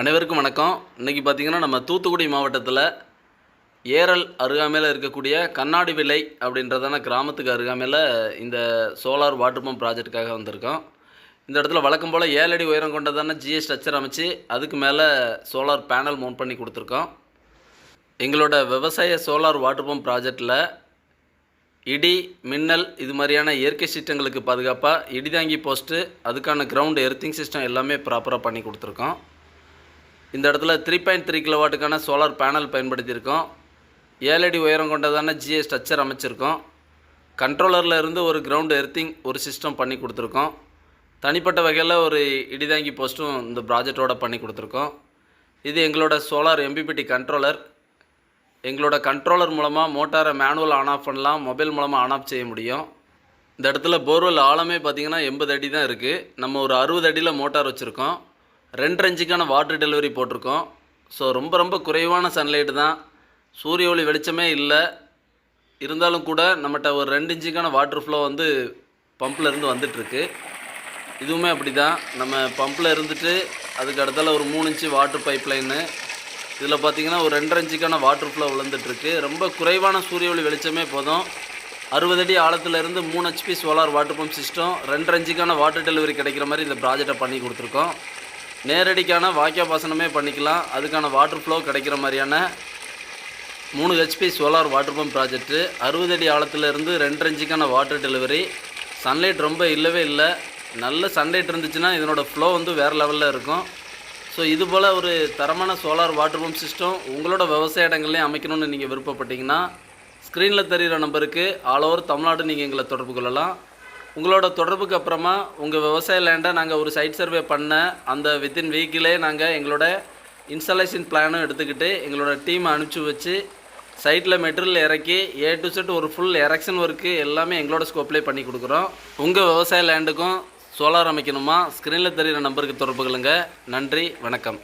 அனைவருக்கும் வணக்கம். இன்றைக்கி பார்த்தீங்கன்னா நம்ம தூத்துக்குடி மாவட்டத்தில் ஏரல் அருகாமையில் இருக்கக்கூடிய கண்ணாடி விலை அப்படின்றதான கிராமத்துக்கு அருகாமையில் இந்த சோலார் வாட்டர் பம்ப் ப்ராஜெக்ட்டுக்காக வந்திருக்கோம். இந்த இடத்துல வழக்கம் போல் ஏழு அடி உயரம் கொண்டதான ஜிஎஸ் ஸ்ட்ரக்சர் அமைச்சு அதுக்கு மேலே சோலார் பேனல் மவுண்ட் பண்ணி கொடுத்துருக்கோம். எங்களோட விவசாய சோலார் வாட்டர் பம்ப் ப்ராஜெக்டில் இடி மின்னல் இது மாதிரியான இயற்கை சிஸ்டங்களுக்கு பாதுகாப்பாக இடிதாங்கி போஸ்ட்டு அதுக்கான கிரவுண்டு எர்த்திங் சிஸ்டம் எல்லாமே ப்ராப்பராக பண்ணி கொடுத்துருக்கோம். இந்த இடத்துல த்ரீ பாயிண்ட் த்ரீ கிலோவாட்டுக்கான சோலார் பேனல் பயன்படுத்தியிருக்கோம். ஏழு அடி உயரம் கொண்டதான ஜிஏ ஸ்ட்ரக்சர் அமைச்சிருக்கோம். கண்ட்ரோலரில் இருந்து ஒரு கிரவுண்ட் எர்த்திங் ஒரு சிஸ்டம் பண்ணி கொடுத்துருக்கோம். தனிப்பட்ட வகையில் ஒரு இடிதாங்கி போஸ்ட்டும் இந்த ப்ராஜெக்டோட பண்ணி கொடுத்துருக்கோம். இது எங்களோட சோலார் எம்பிபிடி கண்ட்ரோலர் எங்களோட கண்ட்ரோலர் மூலமாக மோட்டாரை மேனுவல் ஆன் ஆஃப் பண்ணலாம் மொபைல் மூலமாக ஆன் ஆஃப் செய்ய முடியும். இந்த இடத்துல போர்வெல் ஆழமே பார்த்தீங்கன்னா எண்பது அடி தான் இருக்குது நம்ம ஒரு அறுபது அடியில் மோட்டார் வச்சுருக்கோம். ரெண்டு இன்ச்சுக்கான வாட்டர் டெலிவரி போட்டிருக்கோம். ஸோ ரொம்ப ரொம்ப குறைவான சன்லைட்டு தான். சூரிய ஒளி வெளிச்சமே இல்லை. இருந்தாலும் கூட நம்மகிட்ட ஒரு ரெண்டு இன்ச்சுக்கான வாட்டர் ஃப்ளோ வந்து பம்ப்லேருந்து வந்துட்டுருக்கு. இதுவுமே அப்படி தான் நம்ம பம்பில் இருந்துட்டு அதுக்கு அடுத்தால ஒரு மூணு இன்ச்சு வாட்டர் பைப் லைனு இதில் பார்த்தீங்கன்னா ஒரு ரெண்டரை இன்ச்சுக்கான வாட்டர் ஃப்ளோ விழுந்துட்டுருக்கு. ரொம்ப குறைவான சூரிய ஒளி வெளிச்சமே போதும். அறுபது அடி ஆழத்துலேருந்து மூணு HP solar water pump system ரெண்டரை இன்ச்சுக்கான வாட்டர் டெலிவரி கிடைக்கிற மாதிரி இந்த ப்ராஜெக்டை பண்ணி கொடுத்துருக்கோம். நேரடிக்கான வாக்கிய பாசனமே பண்ணிக்கலாம். அதுக்கான வாட்டர் ஃப்ளோ கிடைக்கிற மாதிரியான மூணு HP solar water pump project அறுபது அடி ஆழத்துலேருந்து ரெண்டு இன்ச்சுக்கான வாட்டர் டெலிவரி சன்லைட் ரொம்ப இல்லவே இல்லை. நல்ல சன்லைட் இருந்துச்சுன்னா இதனோட ஃப்ளோ வந்து வேறு லெவலில் இருக்கும். ஸோ இது போல் ஒரு தரமான சோலார் வாட்டர் பம்ப் சிஸ்டம் உங்களோட விவசாய இடங்கள்லேயும் அமைக்கணும்னு நீங்கள் விருப்பப்பட்டீங்கன்னா ஸ்க்ரீனில் தெரிகிற நம்பருக்கு ஆல் ஓவர் தமிழ்நாடு நீங்கள் எங்களை தொடர்பு கொள்ளலாம். உங்களோட தொடர்புக்கு அப்புறமா உங்கள் விவசாய லேண்டை நாங்கள் ஒரு சைட் சர்வே பண்ண அந்த வித்தின் வீக்கிலே நாங்கள் எங்களோட இன்ஸ்டாலேஷன் பிளானும் எடுத்துக்கிட்டு எங்களோட டீமை அனுப்பிச்சி வச்சு சைட்டில் மெட்டீரியல் இறக்கி ஏ டு செட் ஒரு ஃபுல் எரெக்ஷன் ஒர்க்கு எல்லாமே எங்களோட ஸ்கோப்லேயே பண்ணி கொடுக்குறோம். உங்கள் விவசாய லேண்டுக்கும் சோலார் அமைக்கணுமா? ஸ்க்ரீனில் தெரிகிற நம்பருக்கு தொடர்பு கொள்ளுங்கள் நன்றி வணக்கம்.